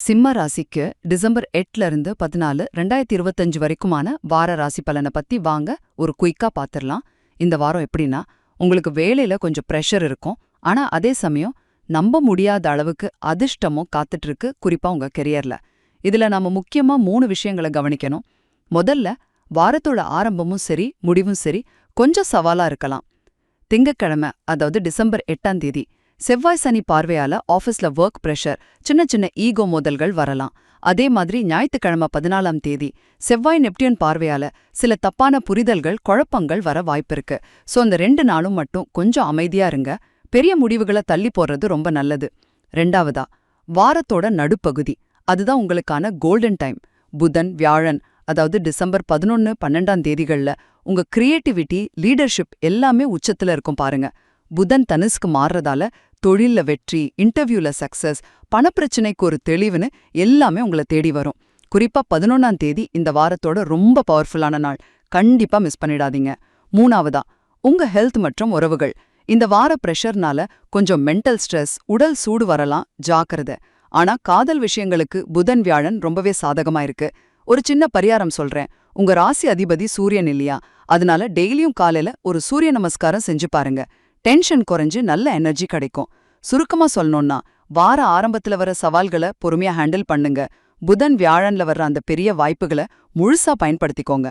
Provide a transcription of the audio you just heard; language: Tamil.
சிம்ம ராசிக்கு டிசம்பர் எட்டுல இருந்து பதினாலு ரெண்டாயிரத்தி இருபத்தஞ்சு வரைக்குமான வார ராசி பலனை பத்தி வாங்க ஒரு குயிக்கா பாத்திரலாம். இந்த வாரம் எப்படின்னா உங்களுக்கு வேலையில கொஞ்சம் ப்ரெஷர் இருக்கும். ஆனா அதே சமயம் நம்ப முடியாத அளவுக்கு அதிர்ஷ்டமும் காத்துட்டு இருக்கு குறிப்பா உங்க கெரியர்ல இதுல நாம முக்கியமா மூணு விஷயங்களை கவனிக்கணும். முதல்ல வாரத்தோட ஆரம்பமும் சரி முடிவும் சரி கொஞ்சம் சவாலா இருக்கலாம். திங்கட்கிழமை அதாவது டிசம்பர் எட்டாம் தேதி செவ்வாய் சனி பார்வையால ஆபீஸ்ல ஒர்க் பிரஷர் சின்ன சின்ன ஈகோ மோதல்கள் வரலாம். அதே மாதிரி ஞாயிற்றுக்கிழமை பதினாலாம் தேதி செவ்வாய் நெப்டியூன் பார்வையால சில தப்பான புரிதல்கள் குழப்பங்கள் வர வாய்ப்பிருக்கு சோ அந்த ரெண்டு நாளும் மட்டும் கொஞ்சம் அமைதியா இருங்க. பெரிய முடிவுகளை தள்ளி போடுறது ரொம்ப நல்லது. ரெண்டாவதா வாரத்தோட நடுப்பகுதி அதுதான் உங்களுக்கான கோல்டன் டைம் புதன் வியாழன் அதாவது டிசம்பர் பதினொன்னு பன்னெண்டாம் தேதிகள்ல உங்க கிரியேட்டிவிட்டி லீடர்ஷிப் எல்லாமே உச்சத்துல இருக்கும் பாருங்க. புதன் தனுஸ்க்கு மாறுறதால தொழிலில் வெற்றி இன்டர்வியூல சக்சஸ் பணப்பிரச்சனைக்கு ஒரு தெளிவுன்னு எல்லாமே உங்களை தேடி வரும். குறிப்பா பதினொன்றாம் தேதி இந்த வாரத்தோட ரொம்ப பவர்ஃபுல்லான நாள். கண்டிப்பா மிஸ் பண்ணிடாதீங்க. மூணாவதா உங்க ஹெல்த் மற்றும் உறவுகள். இந்த வார பிரஷர்னால கொஞ்சம் மென்டல் ஸ்ட்ரெஸ் உடல் சூடு வரலாம் ஜாக்கிரதை. ஆனா காதல் விஷயங்களுக்கு புதன் வியாழன் ரொம்பவே சாதகமா இருக்கு. ஒரு சின்ன பரிகாரம் சொல்றேன். உங்க ராசி அதிபதி சூரியன் இல்லையா? அதனால டெய்லியும் காலையில ஒரு சூரிய நமஸ்காரம் செஞ்சு பாருங்க. டென்ஷன் குறைஞ்சு நல்ல எனர்ஜி கிடைக்கும். சுருக்கமா சொல்லணும்னா வார ஆரம்பத்துல வர சவால்களை பொறுமையா ஹேண்டில் பண்ணுங்க. புதன் வியாழன்ல வர்ற அந்த பெரிய வாய்ப்புகளை முழுசா பயன்படுத்திக்கோங்க.